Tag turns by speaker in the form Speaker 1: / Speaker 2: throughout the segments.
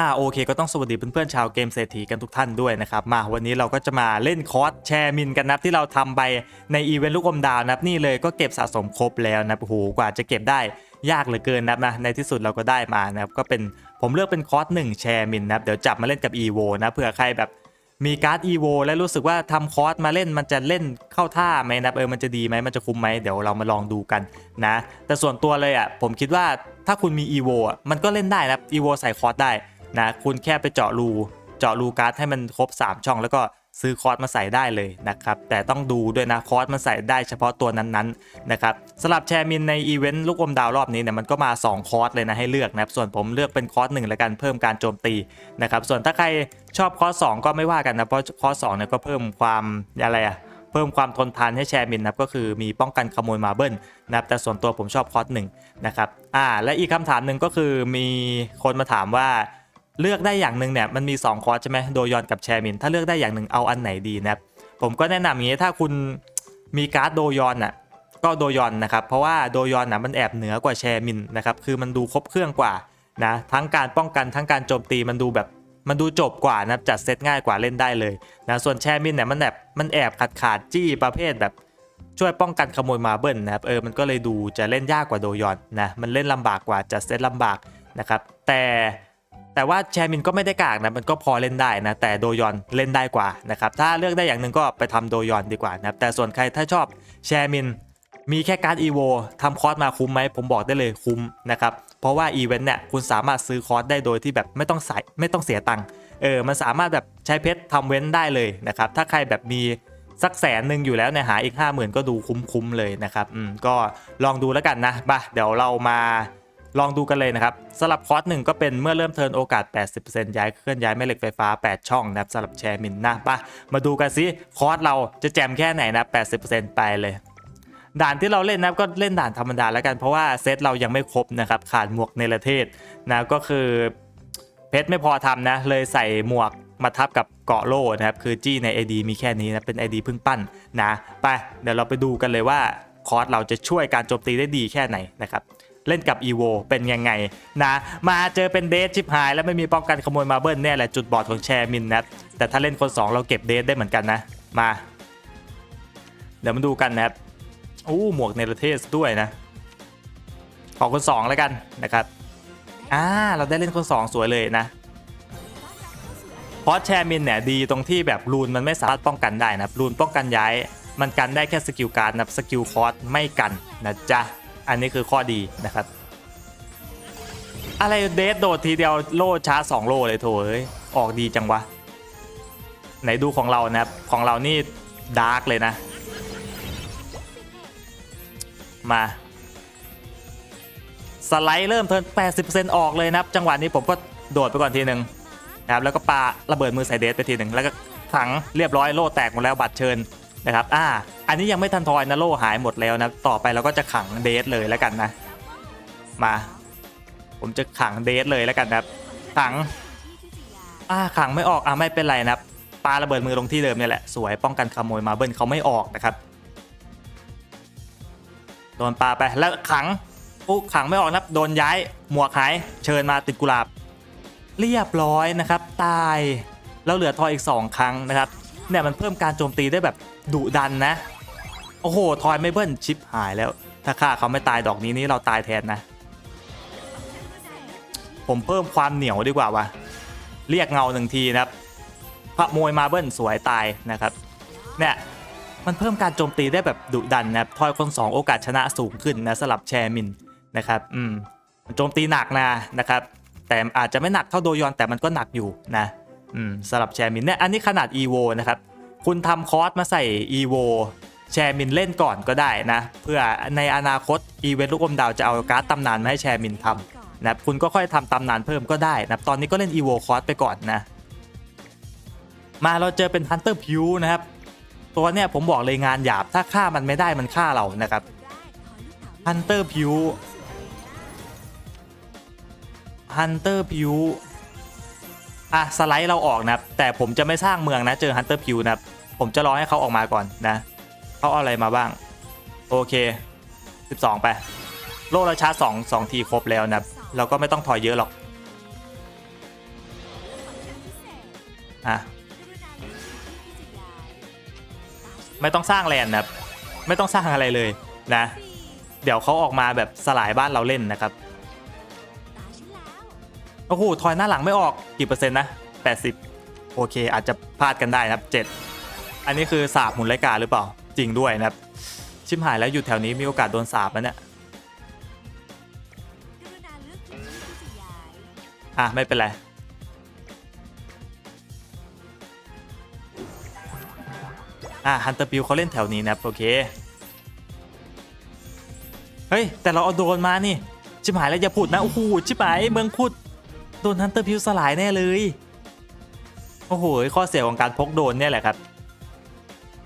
Speaker 1: อ่าโอเคก็ต้องสวัสดีเพื่อนๆชาวเกมเศรษฐีกันทุกท่านด้วยนะครับมาวันนี้เราก็จะมาเล่นคอร์สแชร์มินกันนะที่เราทำไปในอีเวนต์ลูกอมดาวนับนี่เลยก็เก็บสะสมครบแล้วนะโอ้โหกว่าจะเก็บได้ยากเหลือเกินนับนะในที่สุดเราก็ได้มานะครับก็เป็นผมเลือกเป็นคอร์สหนึ่งแชร์มินนับเดี๋ยวจับมาเล่นกับ EVO นะเผื่อใครแบบมีการ์ด EVO และรู้สึกว่าทำคอร์สมาเล่นมันจะเล่นเข้าท่าไหมนับเออมันจะดีไหมมันจะคุ้มไหมเดี๋ยวเรามาลองดูกันนะแต่ส่วนตัวเลยอะผมคิดว่าถ้าคุณมี EVO อะมันก็เล่นได้นะครับ EVO ใส่คอร์สได้ นะคุณแค่ไปเจาะรูเจาะรูการ์ดให้มันครบ 3 ช่อง แล้วก็ซื้อคอร์สมาใส่ได้เลยนะครับแต่ต้องดูด้วยนะคอร์สมันใส่ได้เฉพาะตัวนั้นๆนะครับสำหรับแชร์มินในอีเวนต์ลูกอมดาวรอบนี้เนี่ยมันก็มา 2 คอร์สเลยนะให้เลือกนะครับส่วนผมเลือกเป็นคอร์สหนึ่งแล้วกันเพิ่มการโจมตีนะครับส่วนถ้าใครชอบคอร์สสองก็ไม่ว่ากันนะเพราะคอร์สสองเนี่ยก็เพิ่มความอะไรอะเพิ่มความทนทานให้แชร์มินนะครับก็คือมีป้องกันขโมยมาเบิลนะครับแต่ส่วนตัวผมชอบคอร์สหนึ่งนะครับอ่าและอีกคำถามหนึ่งก็คือมีคนมาถามว่า เลือกได้อย่างหนึ่งเนี่ยมันมี 2 คอร์สใช่ไหมโดยอนกับแชร์มิน ถ้าเลือกได้อย่างหนึ่งเอาอันไหนดีนะครับผมก็แนะนำอย่างนี้ถ้าคุณมีการ์ดโดยอนอะก็โดยอนนะครับเพราะว่าโดยอนน่ะมันแอบเหนือกว่าแชร์มินนะครับคือมันดูครบเครื่องกว่านะทั้งการป้องกันทั้งการโจมตีมันดูแบบมันดูจบกว่านะจัดเซตง่ายกว่าเล่นได้เลยนะส่วนแชร์มินเนี่ยมันแบบมันแอบขาดขาดจี้ประเภทแบบช่วยป้องกันขโมยมาเบิลนะครับเออมันก็เลยดูจะเล่นยากกว่าโดยอนนะมันเล่นลำบากกว่าจัดเซตลำบากนะครับแต่ แต่ว่าแชร์มินก็ไม่ได้กากนะมันก็พอเล่นได้นะแต่โดยอนเล่นได้กว่านะครับถ้าเลือกได้อย่างหนึ่งก็ไปทำโดยอนดีกว่านะครับแต่ส่วนใครถ้าชอบแชร์มินมีแค่การ์ดอีโวทำคอร์สมาคุ้มไหมผมบอกได้เลยคุ้มนะครับเพราะว่าอีเวนต์เนี่ยคุณสามารถซื้อคอร์สได้โดยที่แบบไม่ต้องใส่ไม่ต้องเสียตังค์เออมันสามารถแบบใช้เพชรทำเว้นได้เลยนะครับถ้าใครแบบมีสักแสนหนึ่งอยู่แล้วเนี่ยหาอีก 5 0,000 ก็ดูคุ้มๆเลยนะครับอืมก็ลองดูแล้วกันนะบ่ะเดี๋ยวเรามา ลองดูกันเลยนะครับสำหรับคอร์สหนึ่งก็เป็นเมื่อเริ่มเทินโอกาส 80%ย้ายเคลื่อนย้ายแม่เหล็กไฟฟ้า 8 ช่องนะครับสำหรับแชร์มินนะปะมาดูกันสิคอร์สเราจะแจมแค่ไหนนะ 80%ไปเลยด่านที่เราเล่นนะก็เล่นด่านธรรมดาแล้วกันเพราะว่าเซตเรายังไม่ครบนะครับขาดหมวกเนประเทศนะก็คือเพชรไม่พอทำนะเลยใส่หมวกมาทับกับเกาะโล่นะครับคือจี้ใน AD มีแค่นี้นะเป็น AD เพิ่งปั้นนะไปเดี๋ยวเราไปดูกันเลยว่าคอร์สเราจะช่วยการโจมตีได้ดีแค่ไหนนะครับ เล่นกับ EVO เป็นยังไงนะ มาเจอเป็นเดทชิปหาย แล้วไม่มีป้องกันขโมยมาเบิลเนี่ยแหละจุดบอดของแชร์มินนะแต่ถ้าเล่นคน 2 เราเก็บเดทได้เหมือนกันนะ มา เดี๋ยวมาดูกันนะครับอู้หมวกเนรเทสด้วยนะ ขอคน 2 แล้วกันนะครับอ่าเราได้เล่นคน 2 สวยเลยนะเพราะแชร์มินเนี่ยดีตรงที่แบบรูนมันไม่สามารถป้องกันได้นะรูนป้องกันย้าย มันกันได้แค่สกิลการ์ดนะสกิลคอร์สไม่กันนะจ๊ะ อันนี้คือข้อดีนะครับ อะไรเดทโดดทีเดียวโล่ช้าสองโล่เลยโถเอ้ยออกดีจังวะ ไหนดูของเรานะครับ ของเรานี่ดาร์กเลยนะ มาสไลด์เริ่มเทิร์น80%ออกเลยนะครับ จังหวะนี้ผมก็โดดไปก่อนทีหนึ่งนะครับแล้วก็ปาระเบิดมือใส่เดทไปทีหนึ่งแล้วก็ขังเรียบร้อยโล่แตกหมดแล้วบัตรเชิญ นะครับอ่าอันนี้ยังไม่ทันทอยนะโลหายหมดแล้วนะต่อไปเราก็จะขังเดทเลยแล้วกันนะ มา ผมจะขังเดทเลยแล้วกันนะครับ ขังอ่าขังไม่ออกอ่าไม่เป็นไรนะครับปาระเบิดมือลงที่เดิมเนี่ยแหละสวยป้องกันขโมยมาเบิลเขาไม่ออกนะครับโดนปาไปแล้วขังปุ๊ขังไม่ออกนะโดนย้ายหมวกหายเชิญมาติดกุหลาบ เรียบร้อยนะครับ ตายแล้วเหลือทอยอีก 2 ครั้งนะครับเนี่ยมันเพิ่มการโจมตีได้แบบ ดุดันนะ โอ้โห ทอยไม่เบิ้ลชิปหายแล้ว ถ้าฆ่าเขาไม่ตายดอกนี้นี่เราตายแทนนะ ผมเพิ่มความเหนียวดีกว่าวะเรียกเงาหนึ่งทีนะครับพระมวยมาเบิ้ลสวยตายนะครับ เนี่ยมันเพิ่มการโจมตีได้แบบดุดันนะครับทอยคน2โอกาสชนะสูงขึ้นนะสลับแชร์มินนะครับ อืมโจมตีหนักนะนะครับ แต่อาจจะไม่หนักเท่าโดยอนแต่มันก็หนักอยู่นะ อืมสลับแชร์มินเนี่ยอันนี้ขนาด EVO นะครับ คุณทำคอร์สมาใส่ EVO แชร์มินเล่นก่อนก็ได้นะ เพื่อในอนาคตอีเวนต์ลูกอมดาวจะเอาการ์ดตำนานมาให้แชร์มินทำนะคุณก็ค่อยทำตำนานเพิ่มก็ได้นะตอนนี้ก็เล่น EVO คอร์สไปก่อนนะ มาเราเจอเป็น Hunter p e w นะครับ ตัวเนี่ยผมบอกเลยงานหยาบถ้าฆ่ามันไม่ได้มันฆ่าเรานะครับ Hunter p e w Hunter p e w อะสไลด์เราออกนะครับแต่ผมจะไม่สร้างเมืองนะเจอ Hunter p e w นะครับผมจะรอให้เขาออกมาก่อนนะเขาเอาอะไรมาบ้าง โอเค 12 ไป โลราชาร์จ2 2ทีครบแล้วนะครับเราก็ไม่ต้องถอยเยอะหรอกอะไม่ต้องสร้างแลนด์นะครับไม่ต้องสร้างอะไรเลยนะ เดี๋ยวเขาออกมาแบบสลายบ้านเราเล่นนะครับ โอ้โหทอยหน้าหลังไม่ออกกี่เปอร์เซ็นต์นะ 80 โอเค อาจจะพลาดกันได้นะครับ 7 อันนี้คือสาบหมุนไรกาหรือเปล่า จริงด้วยนะครับ ชิมหายแล้วอยู่แถวนี้มีโอกาสโดนสาบแล้วเนี่ยอะ ไม่เป็นไรอะฮันเตอร์พิวเขาเล่นแถวนี้นะครับ โอเค เฮ้ย แต่เราเอาโดรนมานี่ ชิบหายแล้วอย่าพูดนะ โอ้โหชิบหายเมืองพูด โดนฮันเตอร์พิวสลายแน่เลย โอ้โห ข้อเสียของการพกโดนเนี่ยแหละครับ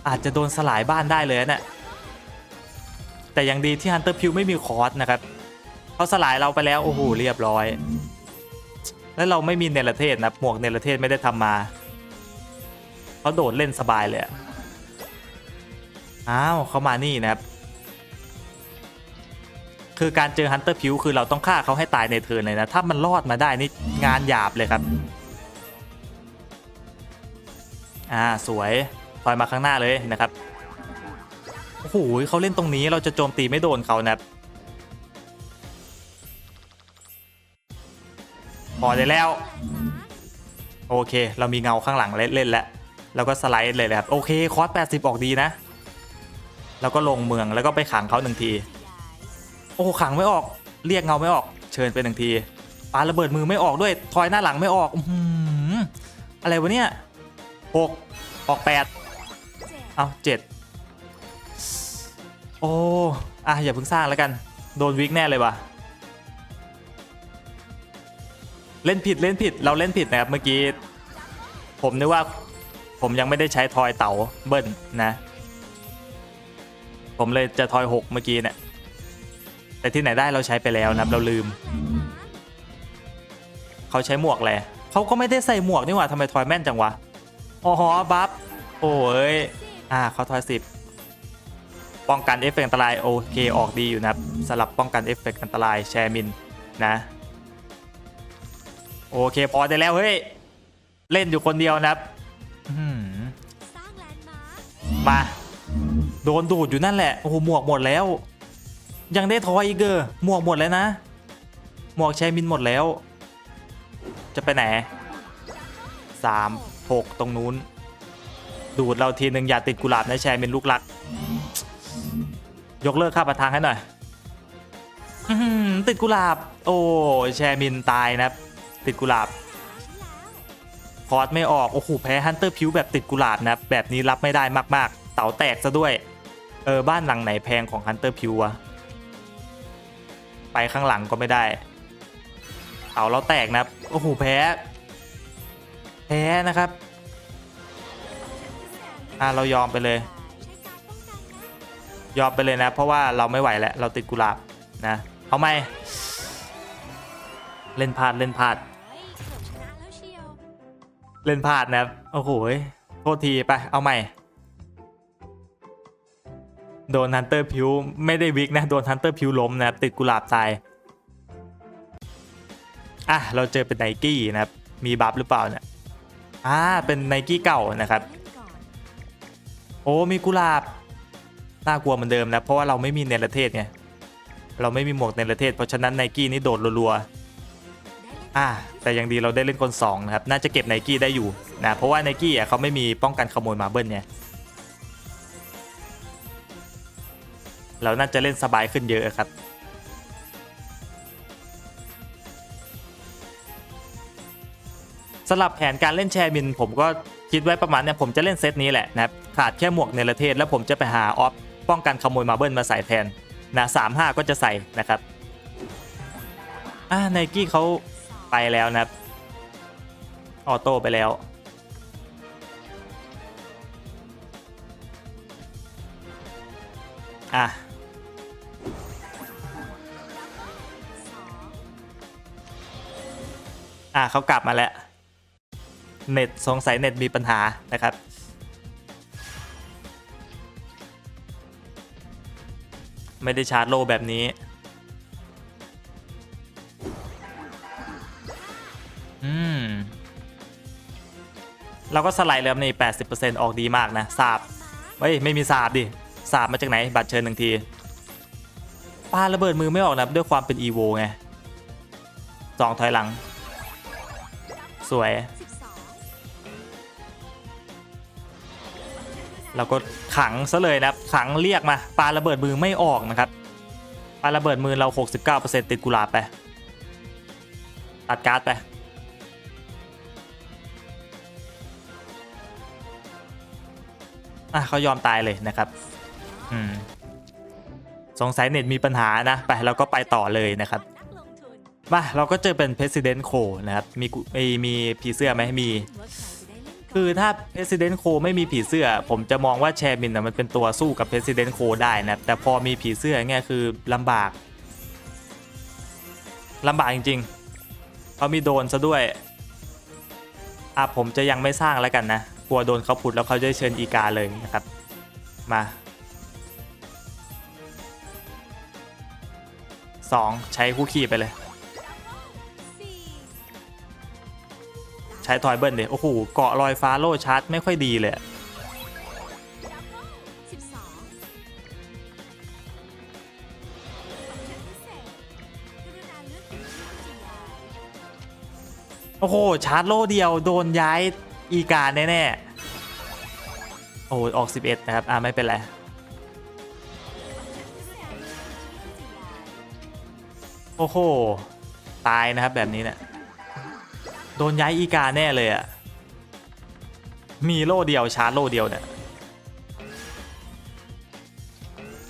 Speaker 1: อาจจะโดนสลายบ้านได้เลยนะเนี่ยแต่ยังดีที่ฮันเตอร์พิวไม่มีคอร์สนะครับเขาสลายเราไปแล้ว โอ้โห เรียบร้อย แล้วเราไม่มีเนรเทศนะหมวกเนรเทศไม่ได้ทำมาเขาโดดเล่นสบายเลยอะอ้าวเขามานี่นะครับ คือการเจอฮันเตอร์พิวคือเราต้องฆ่าเขาให้ตายในเทิร์นเลยนะ ถ้ามันรอดมาได้นี่งานหยาบเลยครับ อ่าสวยถอยมาข้างหน้าเลยนะครับ โอ้โหเขาเล่นตรงนี้เราจะโจมตีไม่โดนเขานะครับพอได้แล้ว โอเค เรามีเงาข้างหลังเล่นเล่นแล้วเราก็สไลด์เลยนะครับ โอเค คอร์ส80 ออกดีนะ แล้วก็ลงเมืองแล้วก็ไปขังเขาหนึ่งที โอ้ขังไม่ออก เรียกเงาไม่ออก เชิญไปหนึ่งทีปาระเบิดมือไม่ออกด้วย ทอยหน้าหลังไม่ออกอืออะไรวะเนี่ยหกออกแปดเอาเจ็ดโอ้อะอย่าเพิ่งสร้างแล้วกัน โดนวิกแน่เลยว่ะ เล่นผิดเล่นผิดเราเล่นผิดนะครับเมื่อกี้ ผมนึกว่าผมยังไม่ได้ใช้ทอยเต๋าเบิ้ลนะ ผมเลยจะทอยหกเมื่อกี้เนี่ย แต่ที่ไหนได้เราใช้ไปแล้วนะครับเราลืม เขาใช้หมวกแหละเขาก็ไม่ได้ใส่หมวกนี่หว่าทำไมทอยแม่นจังวะอ๋อบัฟโอ้ยอ่าเขาทอยสิบป้องกันเอฟเฟกต์อันตรายโอเคออกดีอยู่นะครับสลับป้องกันเอฟเฟกต์อันตรายแชร์มินนะโอเคพอได้แล้วเฮ้ยเล่นอยู่คนเดียวนะครับมา โดนดูดอยู่นั่นแหละ โอ้โหหมวกหมดแล้ว ยังได้ทอยอีกเกอร์หมวกหมดแล้วนะ หมวกแชร์มินหมดแล้ว จะไปไหนสามหกตรงนู้น ดูดเราทีหนึ่งอย่าติดกุหลาบนะแชร์มินลูกรัก ยกเลิกค่าประทางให้หน่อยอติดกุหลาบ โอ้แชร์มินตายนะติดกุหลาบพอร์ตไม่ออก โอ้โห แพ้ฮันเตอร์พิวแบบติดกุหลาบนะ แบบนี้รับไม่ได้มาก ๆ เต๋าแตกซะด้วย เออ บ้านหลังไหนแพงของฮันเตอร์พิวอะ ไปข้างหลังก็ไม่ได้เต๋าเราแตกนะโอ้โหแพ้ แพ้นะครับอะเรายอมไปเลย ยอมไปเลยนะ เพราะว่าเราไม่ไหวแล้ว เราติดกุหลาบนะ เอาไหมเล่นพลาดเล่นพลาด เล่นพลาดนะโอ้โหโทษทีไปเอาใหม่ โดนฮันเตอร์พิวไม่ได้วิกนะ โดนฮันเตอร์พิวล้มนะครับ ติดกุหลาบทราย อะ เราเจอเป็นไนกี้นะครับ มีบัฟหรือเปล่าเนี่ยอ่าเป็นไนกี้เก่านะครับ โอ้มีกุหลาบ น่ากลัวเหมือนเดิมนะ เพราะว่าเราไม่มีเนรเทศไง เราไม่มีหมวกเนรเทศ เพราะฉะนั้นไนกี้นี่โดดรัวๆ อ่าแต่ยังดีเราได้เล่นคนสองนะครับ น่าจะเก็บไนกี้ได้อยู่นะ เพราะว่าไนกี้อะเขาไม่มีป้องกันขโมยมาเบิลไง เราน่าจะเล่นสบายขึ้นเยอะครับสำหรับแผนการเล่นแชร์มิน ผมก็คิดไว้ประมาณเนี่ยผมจะเล่นเซตนี้แหละนะครับขาดแค่หมวกเนรเทศ แล้วผมจะไปหาออฟป้องกันขโมยมาเบิลมาใส่แทนนะสามห้าก็จะใส่นะครับอ่าไนกี้เขาไปแล้วนะครับออโต้ไปแล้วอะ อะเขากลับมาแล้ว เน็ตสงสัยเน็ตมีปัญหานะครับ ไม่ได้ชาร์จโลแบบนี้อืมเราก็สไลด์แล้วนี่ 80%ออกดีมากนะสาบเฮ้ย ไม่มีสาบดิสาบมาจากไหน บัตรเชิญหนึ่งทีปาระเบิดมือไม่ออกนะด้วยความเป็นอีโวไงสองถอยหลัง สวย เราก็ขังซะเลยนะครับ ขังเรียกมาปาระเบิดมือไม่ออกนะครับปาระเบิดมือเรา 69%ติดกุหลาบไป ตัดการ์ดไป อะเขายอมตายเลยนะครับ อืม สงสัยเน็ตมีปัญหานะ ไปเราก็ไปต่อเลยนะครับ มาเราก็เจอเป็น President c o นะครับ มีมีมีผีเสื้อไหมมี คือถ้า President c o ไม่มีผีเสื้อ ผมจะมองว่าแชร์มินนะมันเป็นตัวสู้กับ President c o ได้นะแต่พอมีผีเสื้อเงี้ยคือลำบากลำบากจริงๆเขามีโดนซะด้วยอะผมจะยังไม่สร้างแล้วกันนะกลัวโดนเขาผุดแล้วเขาจะเชิญอีกาเลยนะครับ มาสองใช้คู่ขี่ไปเลย ช้ทอยเบิลเลยโอ้โหเกาะลอยฟ้าโลชาร์จไม่ค่อยดีเลยโอ้โห ชาร์จโลเดียวโดนย้ายอีกาแน่ๆโอ้ออก 11 นะครับ อ่าไม่เป็นไร โอ้โห ตายนะครับแบบนี้เนี่ย โดนย้ายอีกาแน่เลยอะ่ะมีโล่เดียวชาร์จโล่เดียวเนี่ย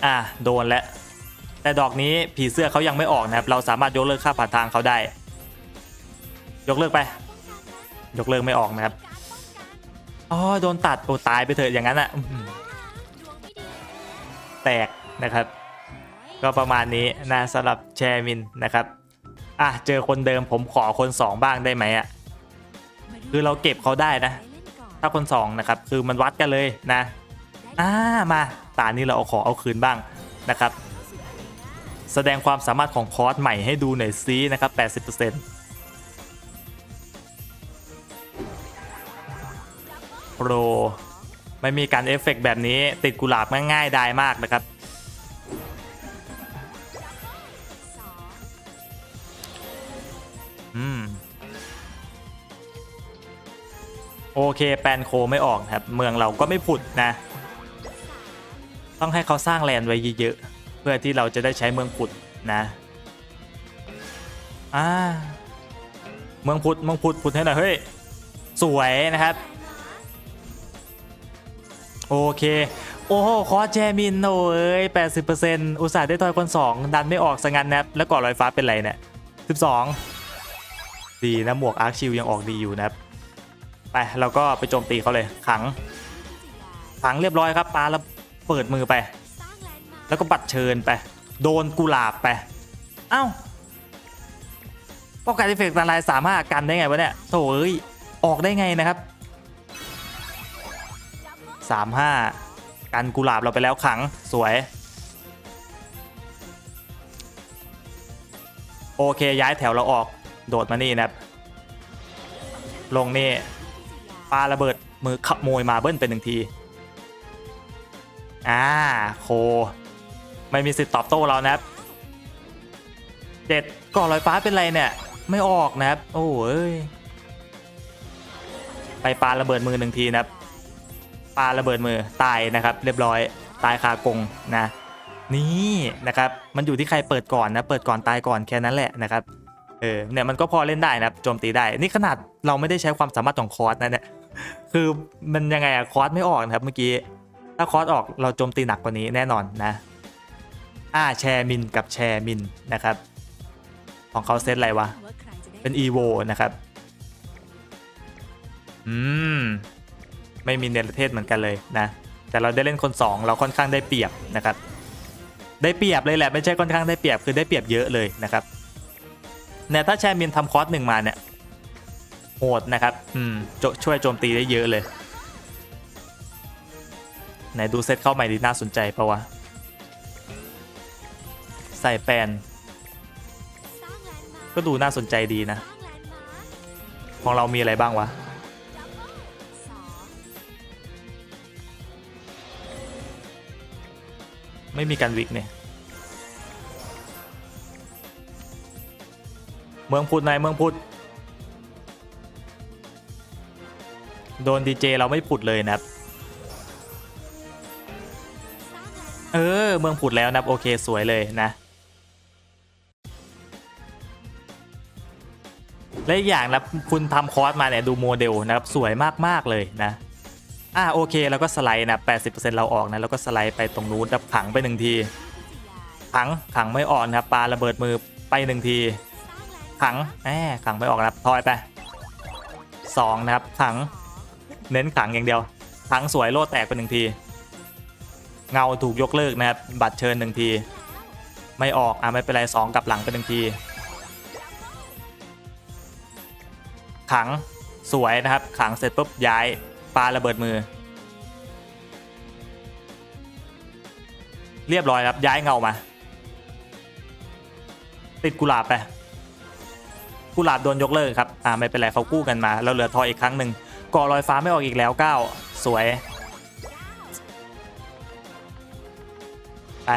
Speaker 1: อะโดนแล้ว แต่ดอกนี้ผีเสื้อเขายังไม่ออกนะครับ เราสามารถยกเลิกค่าผ่านทางเขาได้ ยกเลิกไป ยกเลิกไม่ออกนะครับ อ๋อโดนตัดโอ้ตายไปเถอะอย่างนั้นอะแตกนะครับ ก็ประมาณนี้นะสำหรับแชร์มินนะครับ อะเจอคนเดิมผมขอคน 2 บ้างได้ไหมอะ คือเราเก็บเขาได้นะ ถ้าคน2นะครับ คือมันวัดกันเลยนะอ่ามาตานี้เราเอาขอเอาคืนบ้างนะครับ แสดงความสามารถของคอร์สใหม่ให้ดูหน่อยซีนะครับ 80%โปรไม่มีการเอฟเฟกต์แบบนี้ติดกุหลาบง่ายๆได้มากนะครับ เคแปลนโคไม่ออกนะครับ เมืองเราก็ไม่ผุดนะ ต้องให้เขาสร้างแลนไว้เยอะๆ เพื่อที่เราจะได้ใช้เมืองผุดนะอ่าเมืองผุดเมืองผุดผุดให้หน่อยเฮ้ยสวยนะครับ โอเค โอ้โหคอแจมินโอ้ย80%อุตส่าห์ได้ทอยคน2ดันไม่ออกสังันนะแล้วก่อลอยฟ้าเป็นไรเนี่ย12ดีนะหมวกอาร์คชิลยังออกดีอยู่นะครับ ไปเราก็ไปโจมตีเขาเลยขัง ขังเรียบร้อยครับปาแล้วเปิดมือไป แล้วก็บัตรเชิญไป โดนกุหลาบไปเอ้าป้องกันเอฟเฟกต์อันตรายสามารถกันได้ไงวะเนี่ยโถ่เอ้ยออกได้ไงนะครับ35กันกุหลาบเราไปแล้วขังสวย โอเคย้ายแถวเราออกโดดมานี่นะครับลงนี่ ปาระเบิดมือขโมยมาเบิ้ลเป็นหนึ่งที อ่าโค ไม่มีสิทธิ์ตอบโต้เรานะครับเจ็ดก่อลอยฟ้าเป็นไรเนี่ย ไม่ออกนะครับ โอ้ยไปปาระเบิดมือหนึ่งทีนะครับปาระเบิดมือตายนะครับ เรียบร้อยตายคากงนะ นี่นะครับมันอยู่ที่ใครเปิดก่อนนะ เปิดก่อนตายก่อนแค่นั้นแหละนะครับเออเนี่ยมันก็พอเล่นได้นะครับโจมตีได้ นี่ขนาดเราไม่ได้ใช้ความสามารถของคอร์สนะเนี่ย คือมันยังไงอะคอร์สไม่ออกนะครับเมื่อกี้ ถ้าคอร์สออกเราโจมตีหนักกว่านี้แน่นอนนะ อ่าแชร์มินกับแชร์มินนะครับ ของเขาเซตอะไรวะ เป็น EVO นะครับ อืม ไม่มีเนรเทศเหมือนกันเลยนะ แต่เราได้เล่นคน 2 เราค่อนข้างได้เปรียบนะครับ ได้เปรียบเลยแหละไม่ใช่ค่อนข้างได้เปรียบคือได้เปรียบเยอะเลยนะครับเนี่ยถ้าแชร์มินทำคอร์สหนึ่งมาเนี่ย โหดนะครับ อืมช่วยโจมตีได้เยอะเลย ไหนดูเซตเข้าใหม่ดีน่าสนใจปะวะ ใส่แปน ก็ดูน่าสนใจดีนะ ของเรามีอะไรบ้างวะ ไม่มีการวิกเนี่ยเมืองพุทธนายเมืองพุทธ โดนดีเจเราไม่ผุดเลยนะครับ เออ เมืองผุดแล้วนะครับโอเคสวยเลยนะ และอีกอย่างนะคุณทำคอร์สมาเนี่ยดูโมเดลนะครับสวยมากๆเลยนะอ่าโอเคแล้วก็สไลด์นะ 80%เราออกนะแล้วก็สไลด์ไปตรงนู้นแล้วขังไปหนึ่งทีขังขังไม่ออกนะครับปาระเบิดมือไปหนึ่งทีขังแหมขังไม่ออกนะครับทอยไปสองนะครับขัง เน้นขังอย่างเดียวขังสวยโล่แตกไปหนึ่งที เงาถูกยกเลิกนะครับ บัตรเชิญหนึ่งที ไม่ออกอะไม่เป็นไรสองกลับหลังไปหนึ่งที ขังสวยนะครับ ขังเสร็จปุ๊บย้ายปลาระเบิดมือ เรียบร้อยครับย้ายเงามา ติดกุหลาบไปกุหลาบโดนยกเลิกครับ อ่าไม่เป็นไรเขากู้กันมา เราเหลือทอยอีกครั้งหนึ่ง ก่อลอยฟ้าไม่ออกอีกแล้วเก้าสวยไป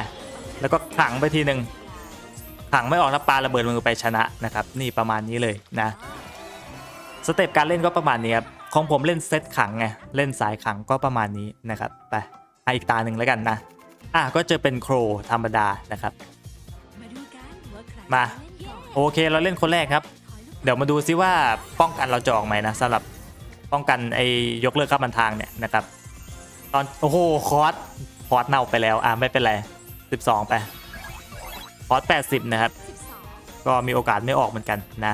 Speaker 1: แล้วก็ขังไปทีหนึ่งขังไม่ออกถ้าปลาระเบิดมือไปชนะนะครับ นี่ประมาณนี้เลยนะสเต็ปการเล่นก็ประมาณนี้ครับของผมเล่นเซตขังไงเล่นสายขังก็ประมาณนี้นะครับไปอีกตาหนึ่งแล้วกันนะอะก็จะเป็นโครธรรมดานะครับมาโอเคเราเล่นคนแรกครับ เดี๋ยวมาดูซิว่าป้องกันเราจะออกไหมนะสำหรับ ป้องกันไอ้ยกเลิกข้ามันทางเนี่ยนะครับ ตอนโอ้โหคอร์สคอร์สเน่าไปแล้วอะไม่เป็นไร 12 ไปคอร์ส80 นะครับ ก็มีโอกาสไม่ออกเหมือนกันนะ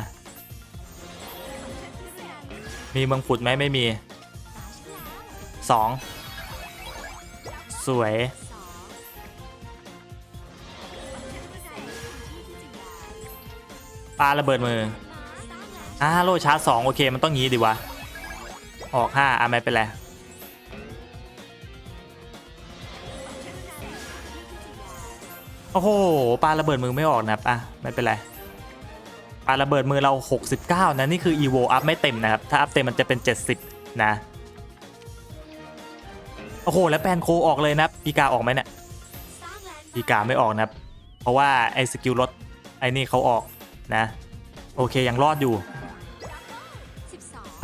Speaker 1: มีเมืองผุดไหมไม่มี 2 สวยปาระเบิดมืออ่าโลชาร์จสองโอเค มันต้องงี้ดีวะ ออกห้าอะไม่เป็นไรโอ้โหปลาระเบิดมือไม่ออกนะครับอะไม่เป็นไรปลาระเบิดมือเรา 69 นะ นี่คือ evo อัพไม่เต็มนะครับ ถ้าอัพเต็มมันจะเป็น 70 นะ โอ้โห แล้วแปนโคออกเลยนะปีกาออกไหมเนี่ยปีกาไม่ออกนะครับ เพราะว่าไอ้สกิลรถไอ้นี่เขาออกนะ โอเคยังรอดอยู่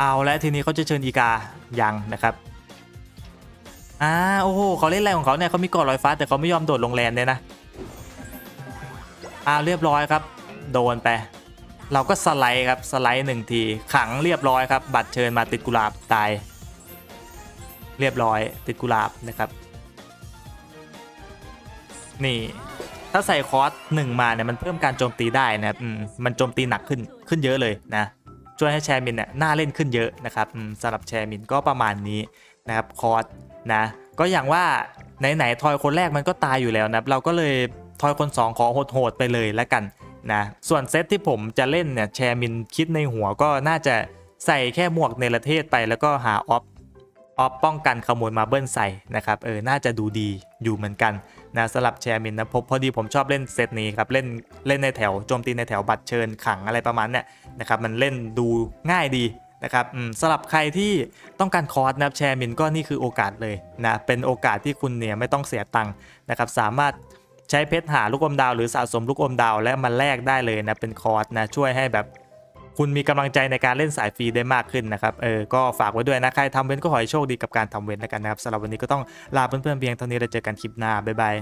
Speaker 1: เอาและทีนี้เขาจะเชิญอีกายังนะครับอ่าโอ้โหเขาเล่นอะไรของเขาเนี่ยเขามีก่อลอยฟ้าแต่เขาไม่ยอมโดดลงแลนเลยนะอ่าเรียบร้อยครับ โดนไป เราก็สไลด์ครับสไลด์หนึ่งทีขังเรียบร้อยครับ บัตรเชิญมาติดกุหลาบตาย เรียบร้อย ติดกุหลาบนะครับ นี่ ถ้าใส่คอร์สหนึ่งมาเนี่ยมันเพิ่มการโจมตีได้นะครับมมันโจมตีหนักขึ้นขึ้นเยอะเลยนะ ช่วยให้แชร์มินเนี่ยน่าเล่นขึ้นเยอะนะครับสำหรับแชร์มินก็ประมาณนี้นะครับคอร์สนะก็อย่างว่าไหนๆทอยคนแรกมันก็ตายอยู่แล้วนะเราก็เลยทอยคน 2 ขอโหดๆไปเลยแล้วกันนะส่วนเซตที่ผมจะเล่นเนี่ยแชร์มินคิดในหัวก็น่าจะใส่แค่หมวกเนรเทศไปแล้วก็หาออฟออฟป้องกันขโมยมาเบิ้ลใส่นะครับเออน่าจะดูดีอยู่เหมือนกัน นะสลับแชร์มินนะพบพอดีผมชอบเล่นเซตนี้ครับเล่นเล่นในแถวโจมตีในแถวบัตรเชิญขังอะไรประมาณเนี้ยนะครับมันเล่นดูง่ายดีนะครับสำหรับใครที่ต้องการคอร์สนะครับแชร์มินก็นี่คือโอกาสเลยนะเป็นโอกาสที่คุณเนี่ยไม่ต้องเสียตังค์นะครับสามารถใช้เพชรหาลูกอมดาวหรือสะสมลูกอมดาวและมันแลกได้เลยนะเป็นคอร์สนะช่วยให้แบบ คุณมีกำลังใจในการเล่นสายฟรีได้มากขึ้นนะครับเออก็ฝากไว้ด้วยนะใครทำเว้นก็ขอให้โชคดีกับการทำเว้นแล้วกันนะครับสำหรับวันนี้ก็ต้องลาเพื่อนๆเพียงเท่านี้แล้วเจอกันคลิปหน้าบ๊ายบาย